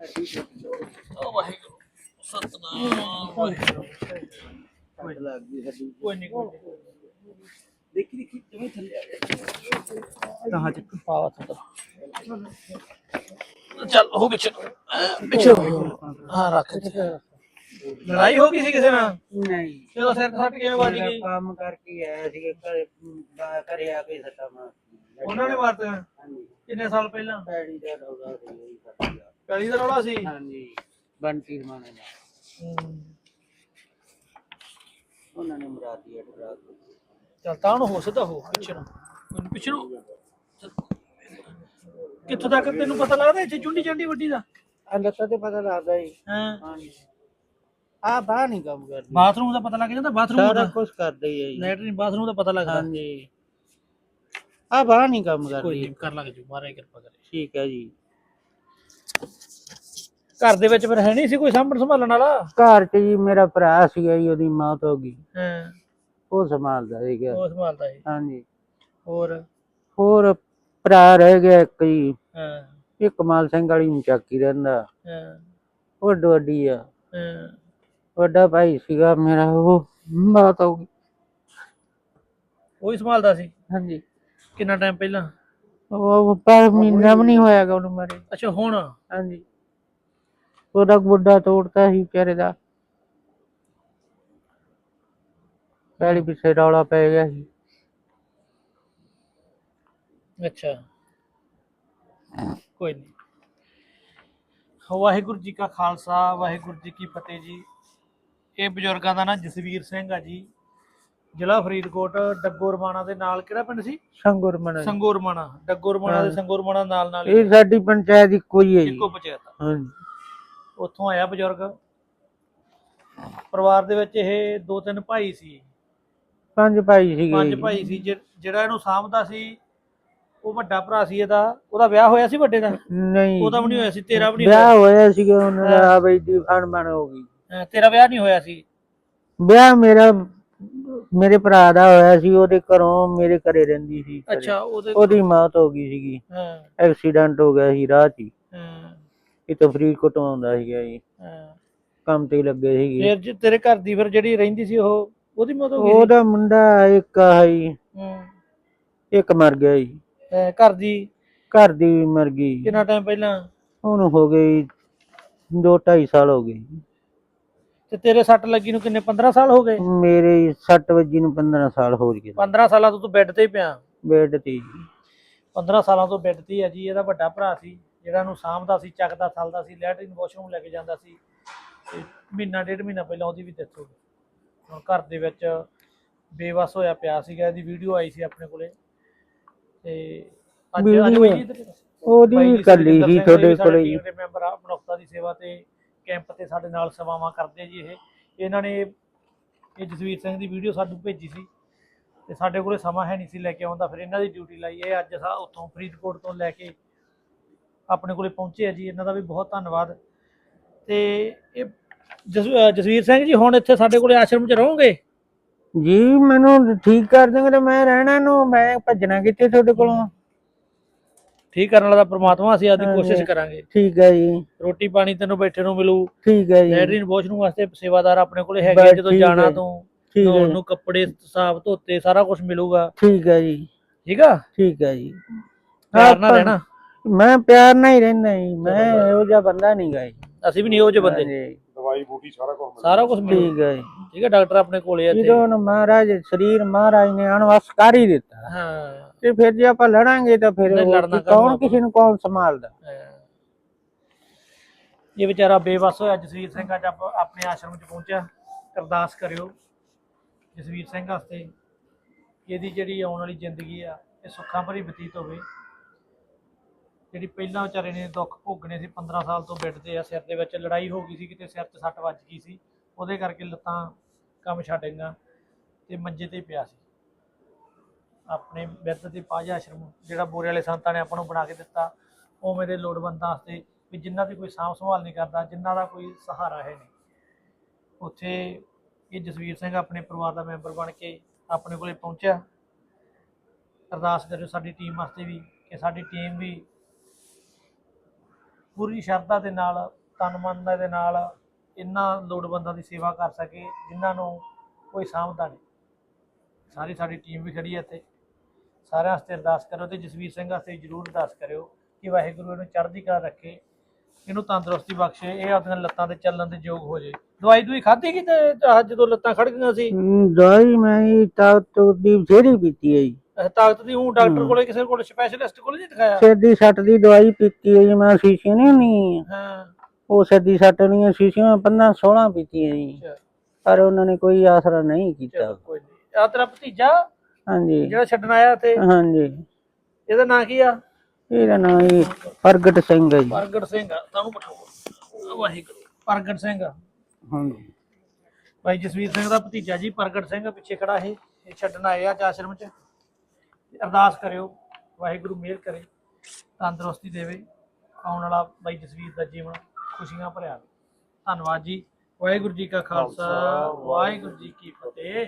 ਓ ਵਾਹਿਗੁਰੂ ਸਤਨਾਮ ਵਾਹਿਗੁਰੂ ਕੋਈ ਲੱਗ ਗਈ ਹੱਡੀ ਕੋਈ ਨਹੀਂ ਕੋਈ ਦੇਖੀ ਦੇਖੀ ਜਿਵੇਂ ਥੱਲੇ ਆ ਗਿਆ ਤਾਂ ਚ ਪਾਵਾ ਥੋੜਾ ਚੱਲ ਹੋ ਪਿੱਛੇ ਨੂੰ। ਅਹ ਪਿੱਛੇ ਹੋ। ਹਾਂ ਰੱਖ ਲੜਾਈ ਹੋ ਗਈ ਸੀ ਕਿਸੇ ਨਾਲ ਨਹੀਂ ਚਲੋ ਸਿਰ ਫਟ ਕਿਵੇਂ ਵੱਜ ਗਈ ਕੰਮ ਕਰਕੇ ਆਇਆ ਸੀ ਘਰੇ ਬਾ- ਘਰੇ ਆ ਕੇ ਸੱਟਾ ਮਾਰ ਉਹਨਾਂ ਨੇ ਮਾਰਤਾ ਹਾਂਜੀ ਕਿੰਨੇ ਸਾਲ ਪਹਿਲਾਂ ਪੈੜੀ ਦਾ ਰੌਲਾ ਸੀ ਸਾਡੀ ਦਾ। ਰੌਲਾ ਸੀ। ਹਾਂਜੀ ਬੰਟੀ ਰਮਾਣੇ ਦਾ। ਉਹਨਾਂ ਨੇ ਮਰਾਦੀ ਅਟਰਾ ਚੱਲ ਤਾਂ ਹੁਣ ਹੋ ਹੋ ਪਿੱਛੇ ਨੂੰ। ਮੈਨੂੰ ਪਿੱਛੇ ਨੂੰ। ਚੱਲ। ਕਿੱਥੋਂ ਤੱਕ ਤੈਨੂੰ ਪਤਾ ਲੱਗਦਾ ਇੱਥੇ ਚੁੰਡੀ ਚੰਡੀ ਵੱਡੀ ਦਾ? ਆ ਲੱਤਾਂ ਤੇ ਪਤਾ ਲੱਗਦਾ ਜੀ। ਹਾਂ। ਹਾਂਜੀ। ਆ ਬਾਹਰ ਨਹੀਂ ਕੰਮ ਕਰਦੀ। ਬਾਥਰੂਮ ਦਾ ਪਤਾ ਲੱਗ ਜਾਂਦਾ ਬਾਥਰੂਮ ਸਾਰਾ ਦਾ ਕੁਝ ਕਰਦੇ ਹੀ ਆ ਜੀ। ਲੈਟਰਿਨ ਬਾਥਰੂਮ ਦਾ ਪਤਾ ਲੱਗਦਾ ਹਾਂਜੀ। ਆ ਬਾਹਰ ਨਹੀਂ ਕੰਮ ਕੋਈ ਕਰਦੀ। ਕਰ ਲਾਂਗੇ ਜੀ ਮਹਾਰਾਜ ਕਿਰਪਾ ਕਰੇ। ਠੀਕ ਹੈ ਜੀ। ਘਰ ਦੇ ਵਿੱਚ ਫਿਰ ਹੈ ਨਹੀਂ ਸੀ ਕੋਈ ਸਾਂਭਣ ਸੰਭਾਲਣ ਵਾਲਾ? ਘਰ 'ਚ ਜੀ ਮੇਰਾ ਭਰਾ ਸੀਗਾ ਜੀ ਉਹਦੀ ਮੌਤ ਹੋ ਗਈ। ਹਾਂ। ਉਹ ਸੰਭਾਲਦਾ ਸੀਗਾ। ਉਹ ਸੰਭਾਲਦਾ ਸੀ। ਹਾਂਜੀ। ਹੋਰ? ਹੋਰ ਭਰਾ ਰਹਿ ਗਿਆ ਇੱਕ ਜੀ। ਹਾਂ। ਇਹ ਕਮਾਲ ਸਿੰਘ ਵਾਲੀ ਨੂੰ ਚੱਕੀ ਰਹਿੰਦਾ। ਹਾਂ। ਉਹ ਡੋਡੀ ਆ। ਹਾਂ। ਵੱਡਾ ਭਾਈ ਸੀਗਾ ਮੇਰਾ ਉਹ ਮੌਤ ਹੋ ਗਈ। ਉਹ ਹੀ ਸੰਭਾਲਦਾ ਸੀ? ਹਾਂਜੀ। ਕਿੰਨਾ ਟਾਈਮ ਪਹਿਲਾਂ? ਉਹ ਪਰ ਮਹੀਨਾ ਵੀ ਨਹੀਂ ਹੋਇਆਗਾ ਉਹਨੂੰ ਮਰੇ। ਅੱਛਾ ਹੁਣ? ਹਾਂਜੀ। ਉਹਦਾ ਗੁੱਡਾ ਤੋੜਤਾ ਸੀ ਵਿਚਾਰੇ ਦਾ। ਪਹਿਲੀ ਪਿੱਛੇ ਰੌਲਾ ਪੈ ਗਿਆ ਸੀ। ਅੱਛਾ। ਕੋਈ ਨਹੀਂ। ਵਾਹਿਗੁਰੂ ਜੀ ਕਾ ਖਾਲਸਾ ਵਾਹਿਗੁਰੂ ਜੀ ਕੀ ਫਤਿਹ ਜੀ। ਇਹ ਬਜ਼ੁਰਗਾਂ ਦਾ ਨਾਂ ਜਸਵੀਰ ਸਿੰਘ ਆ ਜੀ। ਜ਼ਿਲ੍ਹਾ ਫਰੀਦਕੋਟ ਡੱਗੋਰਮਾਣਾ ਦੇ ਨਾਲ ਕਿਹੜਾ ਪਿੰਡ ਸੀ? ਸੰਗੁਰ ਮਨ ਸੰਗੋਰਮਾਣਾ ਡੱਗੋਰਮਾਣਾ ਦੇ ਹਾਂ। ਸੰਗੋਰਮਾਣਾ ਨਾਲ ਨਾਲ ਹੀ ਇਹ ਸਾਡੀ ਪੰਚਾਇਤ ਇੱਕੋ ਹੀ ਹੈ ਜੀ। ਇੱਕੋ ਪੰਚਾਇਤ ਆ। ਹਾਂਜੀ। ਉੱਥੋਂ ਆਇਆ ਬਜ਼ੁਰਗ। ਪਰਿਵਾਰ ਦੇ ਵਿੱਚ ਇਹ ਦੋ ਤਿੰਨ ਭਾਈ ਸੀ। ਪੰਜ ਭਾਈ ਸੀਗੇ ਪੰਜ ਜੀ। ਭਾਈ ਸੀ। ਜਿਹੜਾ ਇਹਨੂੰ ਸਾਂਭਦਾ ਸੀ ਉਹ ਵੱਡਾ ਭਰਾ ਸੀ ਇਹਦਾ। ਉਹਦਾ ਵਿਆਹ ਹੋਇਆ ਸੀ ਵੱਡੇ ਦਾ? ਨਹੀਂ। ਉਹਦਾ ਵੀ ਨਹੀਂ ਹੋਇਆ ਸੀ ਤੇਰਾ ਵੀ ਨਹੀਂ ਵਿਆਹ ਹੋਇਆ ਸੀਗਾ ਉਹਨਾਂ ਦਾ ਬਈ ਦੀ ਅਣਬਣ ਹੋ ਗਈ। ਅਹ ਤੇਰਾ ਵਿਆਹ ਨਹੀਂ ਹੋਇਆ ਸੀ? ਵਿਆਹ ਮੇਰਾ ਮੇਰੇ ਭਰਾ ਦਾ ਹੋਇਆ ਸੀ ਉਹਦੇ ਘਰੋਂ ਮੇਰੇ ਘਰੇ ਰਹਿੰਦੀ ਸੀ ਘਰੇ। ਅੱਛਾ ਉਹਦੇ ਉਹਦੀ ਮੌਤ ਹੋ ਗਈ ਸੀਗੀ। ਹਾਂ। ਐਕਸੀਡੈਂਟ ਹੋ ਗਿਆ ਸੀ ਰਾਹ 'ਚ ਹੀ। ਹਾਂ। ਇਹ ਤਾਂ ਫਰੀਦਕੋਟ ਆਉਂਦਾ ਸੀਗਾ ਜੀ। ਹਾਂ। ਕੰਮ ਤੇ ਹੀ ਲੱਗੇ ਸੀਗੇ। ਫਿਰ ਜੇ ਤੇਰੇ ਘਰ ਦੀ ਫਿਰ ਜਿਹੜੀ ਰਹਿੰਦੀ ਸੀ ਉਹ ਉਹਦੀ ਮੌਤ ਹੋ ਗਈ ਸੀ? ਉਹਦਾ ਮੁੰਡਾ ਇੱਕ ਆ ਜੀ। ਹੂੰ। ਇੱਕ ਮਰ ਗਿਆ ਜੀ। ਅਹ ਘਰ ਦੀ? ਘਰ ਦੀ ਵੀ ਮਰ ਗਈ। ਕਿੰਨਾ ਟਾਈਮ ਪਹਿਲਾਂ? ਉਹਨੂੰ ਹੋ ਗਈ 2.5 ਸਾਲ ਹੋ ਗਏ। ਤੇ ਤੇਰੇ ਸੱਟ ਲੱਗੀ ਨੂੰ ਕਿੰਨੇ? 15 ਸਾਲ ਹੋ ਗਏ? ਮੇਰੇ 60 ਵਜੇ ਨੂੰ 15 ਸਾਲ ਹੋ ਗਏ। 15 ਸਾਲਾਂ ਤੋਂ ਤੂੰ ਬੈੱਡ ਤੇ ਹੀ ਪਿਆ। ਬੈੱਡ ਤੇ ਜੀ 15 ਸਾਲਾਂ ਤੋਂ ਬੈੱਡ ਤੇ ਹੀ ਆ ਜੀ ਇਹਦਾ ਵੱਡਾ ਭਰਾ ਸੀ ਜਿਹੜਾ ਨੂੰ ਸਾਂਭਦਾ ਸੀ ਚੱਕਦਾ ਥਲਦਾ ਸੀ ਲੈਟਰਿਨ ਵਾਸ਼ਰੂਮ ਲੈ ਕੇ ਜਾਂਦਾ ਸੀ। ਤੇ ਮਹੀਨਾ ਡੇਢ ਮਹੀਨਾ ਪਹਿਲਾਂ ਉਹਦੀ ਵੀ ਡੈਥ ਹੋ ਗਈ। ਹੁਣ ਘਰ ਦੇ ਵਿੱਚ ਬੇਵਸ ਹੋਇਆ ਪਿਆ ਸੀਗਾ ਇਹਦੀ ਵੀਡੀਓ ਆਈ ਸੀ ਆਪਣੇ ਕੋਲੇ। ਤੇ ਅੱਜ ਉਹਦੀ ਵੀ ਕੱਲੀ ਸਿੰਘ ਤੁਹਾਡੇ ਕੋਲੇ। ਮੈਂਬਰ ਆ ਮਨੁੱਖਤਾ ਦੀ ਸੇਵਾ ਤੇ ਕੈਂਪ ਤੇ ਸਾਡੇ ਨਾਲ ਸੇਵਾਵਾਂ ਕਰਦੇ ਜੀ ਇਹ। ਇਹਨਾਂ ਨੇ ਇਹ ਜਸਵੀਰ ਸਿੰਘ ਦੀ ਵੀਡੀਓ ਸਾਨੂੰ ਭੇਜੀ ਸੀ ਤੇ ਸਾਡੇ ਕੋਲੇ ਸਮਾਂ ਹੈ ਨਹੀਂ ਸੀ ਲੈ ਕੇ ਆਉਂਦਾ ਫਿਰ ਇਹਨਾਂ ਦੀ ਡਿਊਟੀ ਲਾਈ। ਇਹ ਅੱਜ ਸਾ ਉੱਥੋਂ ਫਰੀਦਕੋਟ ਤੋਂ ਲੈ ਕੇ ਆਪਣੇ ਕੋਲੇ ਪਹੁੰਚੇ ਆ ਜੀ। ਇਹਨਾਂ ਦਾ ਵੀ ਬਹੁਤ ਧੰਨਵਾਦ। ਤੇ ਇਹ ਜਸ- ਜਸਵੀਰ ਸਿੰਘ ਜੀ, ਹੁਣ ਇੱਥੇ ਸਾਡੇ ਕੋਲੇ ਆਸ਼ਰਮ 'ਚ ਰਹੋਗੇ? ਜੀ, ਮੈਨੂੰ ਠੀਕ ਕਰ ਦੇਂਗੇ ਤੇ ਮੈਂ ਰਹਿਣਾ ਨੂੰ ਮੈਂ ਭੱਜਣਾ ਕਿੱਥੇ ਤੁਹਾਡੇ ਕੋਲੋਂ? ਠੀਕ ਕਰਨ ਵਾਲਾ ਪ੍ਰਮਾਤਮਾ ਅਸੀਂ ਆਦੀ। ਕੋਸ਼ਿਸ਼ ਕਰਾਂਗੇ। ਠੀਕ ਹੈ ਜੀ। ਰੋਟੀ ਪਾਣੀ ਤੈਨੂੰ ਬੈਠੇ ਨੂੰ ਮਿਲੂ। ਠੀਕ ਹੈ ਜੀ। ਲੈਟਰੀਨ ਵਾਸ਼ਰੂਮ ਵਾਸਤੇ ਸੇਵਾਦਾਰ ਆਪਣੇ ਕੋਲੇ ਹੈਗੇ ਜਦੋਂ ਜਾਣਾ। ਤੂੰ ਠੀਕ ਧੋਣ ਹੈ ਨੂੰ ਕੱਪੜੇ ਸਾਫ਼ ਧੋਤੇ ਸਾਰਾ ਕੁਝ ਮਿਲੂਗਾ। ਠੀਕ ਹੈ ਜੀ। ਠੀਕ ਆ? ਠੀਕ ਹੈ ਜੀ। ਪਿਆਰ ਨਾਲ ਰਹਿਣਾ। ਮੈਂ ਪਿਆਰ ਨਾਲ ਹੀ ਰਹਿੰਦਾ ਜੀ। ਮੈਂ ਇਹੋ ਜਿਹਾ ਬੰਦਾ ਨਹੀਂ ਗਾ ਜੀ। ਅਸੀਂ ਵੀ ਨਹੀਂ ਉਹ ਜਿਹੇ ਬੰਦੇ। ਦਵਾਈ ਬੂਟੀ ਸਾਰਾ ਕੁਝ ਸਾਰਾ ਕੁਝ ਮਿਲੂ ਠੀਕ ਹੈ ਜੀ। ਠੀਕ ਹੈ ਡਾਕਟਰ ਆਪਣੇ ਕੋਲੇ ਆ ਇੱਥੇ। ਜਦੋਂ ਮਹਾਰਾਜ ਸਰੀਰ ਮਹਾਰਾਜ ਨੇ ਅਣਵਸ ਕਰ ਹੀ ਦਿੱਤਾ। ਹਾਂ। ਤੇ ਫਿਰ ਜੇ ਆਪਾਂ ਲੜਾਂਗੇ ਤਾਂ ਫਿਰ ਨਹੀਂ, ਕੌਣ ਕਿਸੇ ਨੂੰ ਕੌਣ ਸੰਭਾਲਦਾ। ਇਹ ਵਿਚਾਰਾ ਬੇਵਸ ਹੋਇਆ ਜਸਵੀਰ ਸਿੰਘ ਅੱਜ ਆਪ- ਆਪਣੇ ਆਸ਼ਰਮ 'ਚ ਪਹੁੰਚਿਆ। ਅਰਦਾਸ ਕਰਿਓ ਜਸਵੀਰ ਸਿੰਘ ਵਾਸਤੇ ਇਹਦੀ ਜਿਹੜੀ ਆਉਣ ਵਾਲੀ ਜ਼ਿੰਦਗੀ ਆ ਇਹ ਸੁੱਖਾਂ ਭਰੀ ਬਤੀਤ ਹੋਵੇ। ਜਿਹੜੀ ਪਹਿਲਾਂ ਵਿਚਾਰੇ ਨੇ ਦੁੱਖ ਭੋਗਣੇ ਸੀ 15 ਸਾਲ ਤੋਂ ਬੈੱਡ ਤੇ ਆ ਸਿਰ ਦੇ ਵਿੱਚ ਲੜਾਈ ਹੋ ਗਈ ਸੀ ਕਿਤੇ ਸਿਰ 'ਚ ਸੱਟ ਵੱਜ ਗਈ ਸੀ ਉਹਦੇ ਕਰਕੇ ਲੱਤਾਂ ਕੰਮ ਛੱਡ ਗਈਆਂ ਤੇ ਮੰਜੇ ਤੇ ਪਿਆ ਸੀ। ਆਪਣੇ ਬਿਰਧ ਤੇ ਪਾਜ ਆਸ਼ਰਮ ਜਿਹੜਾ ਬੋਰੇ ਵਾਲੇ ਸੰਤਾਂ ਨੇ ਆਪਾਂ ਨੂੰ ਬਣਾ ਕੇ ਦਿੱਤਾ, ਉਵੇਂ ਦੇ ਲੋੜਵੰਦਾਂ ਵਾਸਤੇ ਵੀ ਜਿਨ੍ਹਾਂ ਦੀ ਕੋਈ ਸਾਂਭ ਸੰਭਾਲ ਨਹੀਂ ਕਰਦਾ, ਜਿਨ੍ਹਾਂ ਦਾ ਕੋਈ ਸਹਾਰਾ ਹੈ ਨਹੀਂ। ਉੱਥੇ ਇਹ ਜਸਵੀਰ ਸਿੰਘ ਆਪਣੇ ਪਰਿਵਾਰ ਦਾ ਮੈਂਬਰ ਬਣ ਕੇ ਆਪਣੇ ਕੋਲੇ ਪਹੁੰਚਿਆ। ਅਰਦਾਸ ਕਰਿਓ ਸਾਡੀ ਟੀਮ ਵਾਸਤੇ ਵੀ ਕਿ ਸਾਡੀ ਟੀਮ ਵੀ ਪੂਰੀ ਸ਼ਰਧਾ ਦੇ ਨਾਲ ਤਨ ਮਨ ਦੇ ਨਾਲ ਇਹਨਾਂ ਲੋੜਵੰਦਾਂ ਦੀ ਸੇਵਾ ਕਰ ਸਕੇ, ਜਿਨ੍ਹਾਂ ਨੂੰ ਕੋਈ ਸਾਂਭਦਾ ਨਹੀਂ। ਸਾਰੀ ਸਾਡੀ ਟੀਮ ਵੀ ਖੜੀ ਹੈ ਇੱਥੇ। ਸਾਰਿਆਂ ਵਾਸਤੇ ਅਰਦਾਸ ਕਰੋ ਤੇ ਜਸਵੀਰ ਸਿੰਘ ਵਾਸਤੇ ਜ਼ਰੂਰ ਅਰਦਾਸ ਕਰਿਓ ਕਿ ਵਾਹਿਗੁਰੂ ਇਹਨੂੰ ਚੜ੍ਹਦੀ ਕਲਾ ਰੱਖੇ ਇਹਨੂੰ ਤੰਦਰੁਸਤੀ ਬਖਸ਼ੇ ਇਹ ਆਪਣੀਆਂ ਲੱਤਾਂ ਤੇ ਚੱਲਣ ਦੇ ਯੋਗ ਹੋ ਜੇ। ਦਵਾਈ ਦੂਈ ਖਾਧੀ ਕਿ ਤੇ ਆਹ ਜਦੋਂ ਲੱਤਾਂ ਖੜ ਗਈਆਂ ਸੀ? ਹਮ, ਦਵਾਈ ਮੈਂ ਹੀ ਤਾਕਤ ਦੀ ਬਥੇਰੀ ਪੀਤੀ ਹੈ ਜੀ। ਇਹ ਤਾਕਤ ਦੀ ਹੂੰ ਡਾਕਟਰ। ਕੋਲੇ ਕਿਸੇ ਕੋਲ ਸਪੈਸ਼ਲਿਸਟ ਕੋਲੇ ਨਹੀਂ ਦਿਖਾਇਆ? ਸਿਰ ਦੀ ਸੱਟ ਦੀ ਦਵਾਈ ਪੀਤੀ ਹੈ ਜੀ ਮੈਂ ਸ਼ੀਸ਼ੀਆਂ ਨਹੀਂ ਹੁੰਦੀ ਹਾਂ। ਉਹ ਸਿਰ ਦੀ ਸੱਟ ਨਹੀਂ ਸ਼ੀਸ਼ੀਆਂ 15 16 ਪੀਤੀਆਂ ਜੀ। ਅੱਛਾ। ਪਰ ਉਹਨਾਂ ਨੇ ਕੋਈ ਆਸਰਾ ਨਹੀਂ ਕੀਤਾ। ਚਲੋ ਕੋਈ ਨਹੀਂ। ਆ ਤੇਰਾ ਭਤੀਜਾ? ਹਾਂਜੀ। ਜਿਹੜਾ ਛੱਡਣ ਆਇਆ ਤੇ ਹਾਂਜੀ। ਇਹਦਾ ਨਾਂ ਕੀ ਆ? ਇਹਦਾ ਨਾਮ ਹੀ ਪ੍ਰਗਟ ਸਿੰਘ ਹੈ ਜੀ। ਪ੍ਰਗਟ ਸਿੰਘ ਤੁਹਾਨੂੰ ਬਿਠਾਓ। ਵਾਹਿਗੁਰੂ। ਪ੍ਰਗਟ ਸਿੰਘ ਹਾਂਜੀ। ਭਾਈ ਜਸਵੀਰ ਸਿੰਘ ਦਾ ਭਤੀਜਾ ਜੀ ਪ੍ਰਗਟ ਸਿੰਘ ਪਿੱਛੇ ਖੜਾ ਹੈ ਇਹ ਛੱਡਣ ਆਏ ਆ ਆਸ਼ਰਮ ਚ। ਅਰਦਾਸ ਕਰਿਓ। ਵਾਹਿਗੁਰੂ ਮਿਹਰ ਕਰੇ। ਤੰਦਰੁਸਤੀ ਦੇਵੇ। ਆਉਣ ਵਾਲਾ ਭਾਈ ਜਸਵੀਰ ਦਾ ਜੀਵਨ ਖੁਸ਼ੀਆਂ ਭਰਿਆ ਹੋਵੇ। ਧੰਨਵਾਦ ਜੀ। ਵਾਹਿਗੁਰੂ ਜੀ ਕਾ ਖਾਲਸਾ। ਵਾਹਿਗੁਰੂ ਜੀ ਕੀ ਫਤਿਹ।